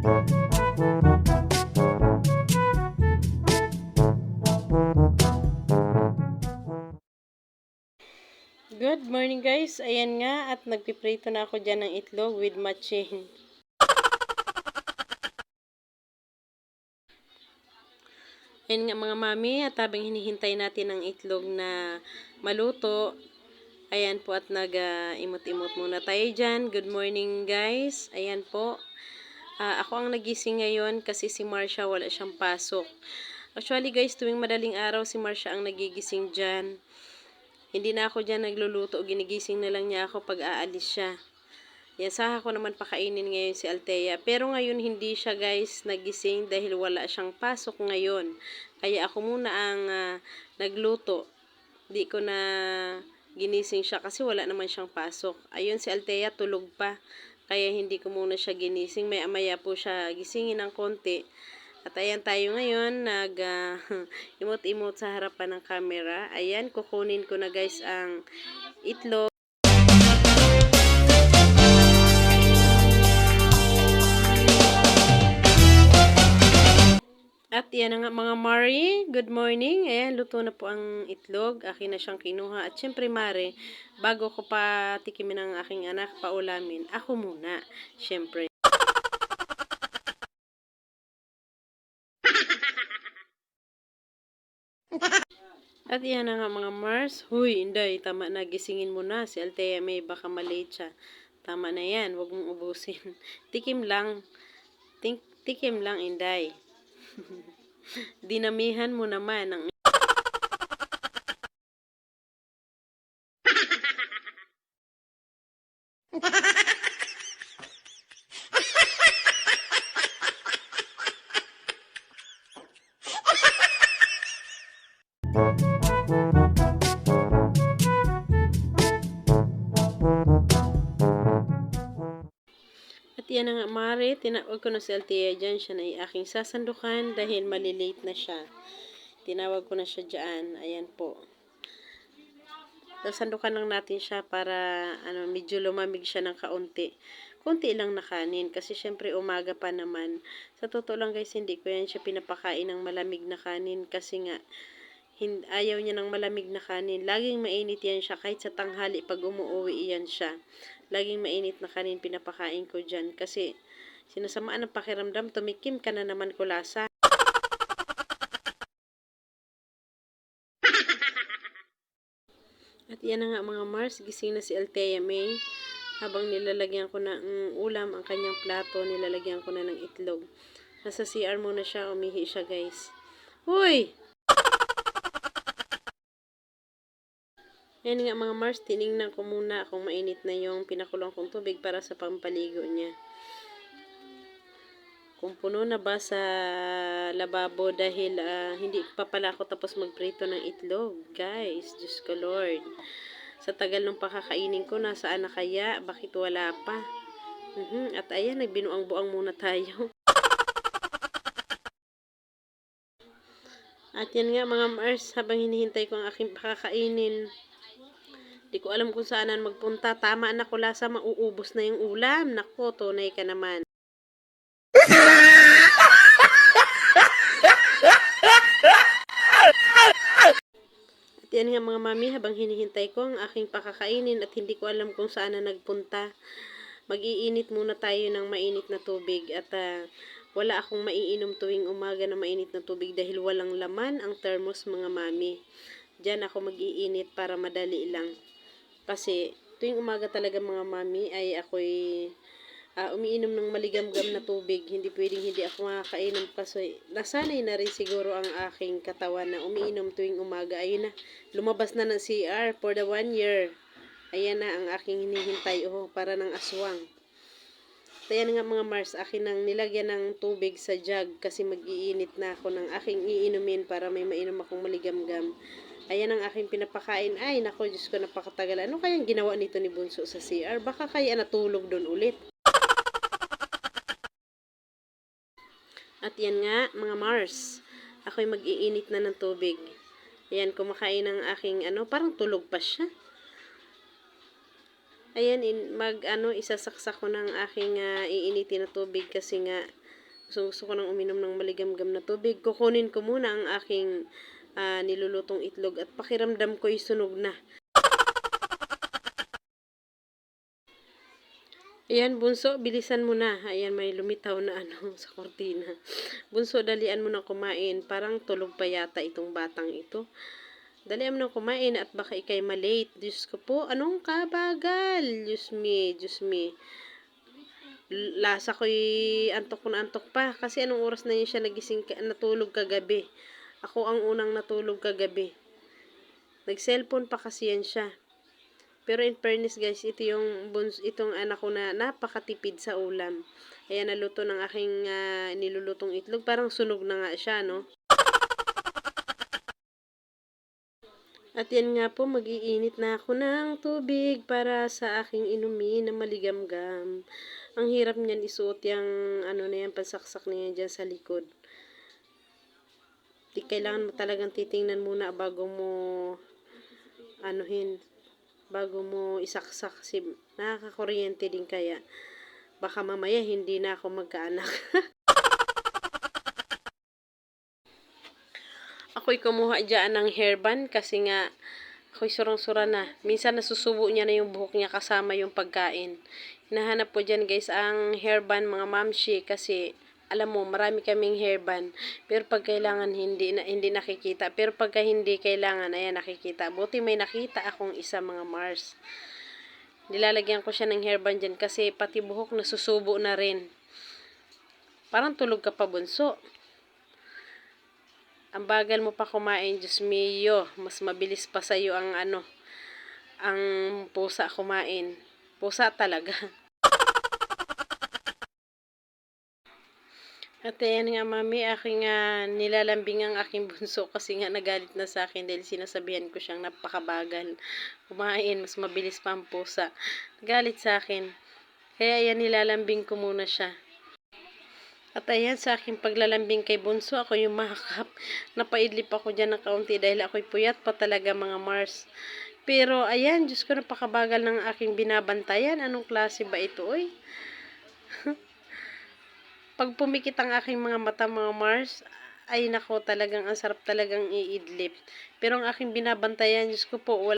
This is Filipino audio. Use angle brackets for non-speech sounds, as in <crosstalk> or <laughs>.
Good morning guys. Ayan nga at nagpiprito na ako dyan ng itlog with matching. Ayan nga mga mami at habang hinihintay natin ang itlog na maluto. Ayan po at nag-imot-imot muna tayo dyan. Good morning guys. Ayan po. Ah, ako ang nagising ngayon kasi si Marsha wala siyang pasok. Actually guys, tuwing madaling araw si Marsha ang nagigising dyan. Hindi na ako dyan nagluluto. Ginigising na lang niya ako pag aalis siya. Yasaha ko naman pakainin ngayon si Althea. Pero ngayon hindi siya guys nagising dahil wala siyang pasok ngayon. Kaya ako muna ang ah, nagluto. Di ko na ginising siya kasi wala naman siyang pasok. Ayun si Althea tulog pa. Kaya hindi ko muna siya ginising. Maya maya po siya gisingin ng konti. At ayan tayo ngayon, nag ah, <laughs> imot-imot sa harapan ng camera. Ayan, kukunin ko na guys ang itlog. Yan na nga mga Mari, good morning. Ayan, luto na po ang itlog. Akin na siyang kinuha. At syempre Mari, bago ko pa tikimin ang aking anak, paulamin, ako muna. Syempre. <laughs> At yan nga mga Mars. Huy, Inday, tama na. Gisingin mo na. Si Althea may baka malate siya. Tama na yan. Huwag mong ubusin. <laughs> Tikim lang. Tik tikim lang, Inday. <laughs> Dinamihan mo naman ang Yan na nga, tinawag ko na si Althea dyan. Siya na aking sasandukan dahil malilate na siya. Tinawag ko na siya dyan. Ayan po. Sasandukan lang natin siya para ano, medyo lumamig siya ng kaunti. Kunti lang na kanin kasi syempre umaga pa naman. Sa totoo lang guys, hindi ko yan siya pinapakain ng malamig na kanin kasi nga ayaw niya ng malamig na kanin. Laging mainit yan siya kahit sa tanghali pag umuwi yan siya. Laging mainit na kanin pinapakain ko dyan kasi sinasamaan ng pakiramdam, tumikim ka na naman kulasa. At yan na nga mga Mars, gising na si Althea May. Habang nilalagyan ko na ng ulam ang kanyang plato, nilalagyan ko na ng itlog. Nasa CR muna siya, umihi siya guys. Huy! Yan nga mga Mars, tiningnan ko muna kung mainit na yung pinakulong kong tubig para sa pampaligo niya. Kung puno na ba sa lababo dahil ah, hindi pa pala ako tapos magprito ng itlog. Guys, Diyos ko Lord. Sa tagal ng pakakainin ko, nasaan na kaya? Bakit wala pa? Mhm, At ayan, nagbinuang-buang muna tayo. At yan nga mga Mars, habang hinihintay ko ang aking pakakainin. Di ko alam kung saan magpunta. Tama na kulasa, mauubos na yung ulam. Nako, tunay ka naman. At yan nga mga mami, habang hinihintay ko ang aking pakakainin at hindi ko alam kung saan na nagpunta. Mag-iinit muna tayo ng mainit na tubig at ah, wala akong maiinom tuwing umaga na mainit na tubig dahil walang laman ang thermos mga mami. Diyan ako mag-iinit para madali lang. Kasi tuwing umaga talaga mga mami ay ako'y ah, umiinom ng maligamgam na tubig. Hindi pwedeng hindi ako makakainom kasi nasanay na rin siguro ang aking katawan na umiinom tuwing umaga. Ayun na, lumabas na ng CR for the one year. Ayan na ang aking hinihintay oh, para ng aswang. Kaya nga mga Mars, akin nang nilagyan ng tubig sa jug kasi mag-iinit na ako ng aking iinumin para may mainom akong maligamgam. Ayan ang aking pinapakain. Ay, nako, Diyos ko, napakatagal. Ano kayang ginawa nito ni Bunso sa CR? Baka kaya natulog doon ulit. At yan nga, mga Mars. Ako'y mag-iinit na ng tubig. Ayan, kumakain ng aking, ano, parang tulog pa siya. Ayan, in, mag, ano, isasaksak ko ng aking ah, iinitin na tubig kasi nga, Gusto, gusto ko nang uminom ng maligamgam na tubig. Kukunin ko muna ang aking ah, nilulutong itlog at pakiramdam ko'y sunog na. Ayan, bunso, bilisan mo na. Ayan, may lumitaw na ano <laughs> sa kortina. Bunso, dalian mo na kumain. Parang tulog pa yata itong batang ito. Dalian mo na kumain at baka ikay malate. Diyos ko po, anong kabagal? Diyos me, Diyos me. Lasa ko'y antok ko na antok pa. Kasi anong oras na yun siya nagising, natulog kagabi. Ako ang unang natulog kagabi. Nag-cellphone pa kasi yan siya. Pero in fairness guys, ito yung buns, itong anak ko na napakatipid sa ulam. Ayan, naluto ng aking ah, nilulutong itlog. Parang sunog na nga siya, no? At yan nga po, mag-iinit na ako ng tubig para sa aking inumin na maligamgam. Ang hirap niyan isuot yung ano na yan, pansaksak na yan dyan sa likod. Di kailangan mo talagang titingnan muna bago mo anuhin, bago mo isaksak si nakakakuryente din kaya. Baka mamaya hindi na ako magkaanak. <laughs> ako'y kumuha dyan ng hairband kasi nga ako'y surang-sura na. Minsan nasusubo niya na yung buhok niya kasama yung pagkain. Hinahanap ko dyan guys ang hairband mga mamshi kasi alam mo marami kaming hairband pero pag kailangan hindi na, hindi nakikita pero pagka hindi kailangan ayan nakikita buti may nakita akong isa mga Mars nilalagyan ko siya ng hairband dyan kasi pati buhok nasusubo na rin parang tulog ka pa bunso ang bagal mo pa kumain, Diyos mio. Mas mabilis pa sa'yo ang ano, ang pusa kumain. Pusa talaga. <laughs> At ayan nga mami, aking nga nilalambing ang aking bunso kasi nga nagalit na sa akin dahil sinasabihan ko siyang napakabagal. Kumain, mas mabilis pa ang pusa. Nagalit sa akin. Kaya ayan nilalambing ko muna siya. At ayan, sa aking paglalambing kay Bunso, ako yung mahakap. Napaidlip ako dyan ng kaunti dahil ako'y puyat pa talaga mga Mars. Pero ayan, Diyos ko, napakabagal ng aking binabantayan. Anong klase ba ito, oy? Pag pumikit ang aking mga mata, mga Mars, ay nako, talagang ang sarap talagang iidlip. Pero ang aking binabantayan, Diyos ko po, wala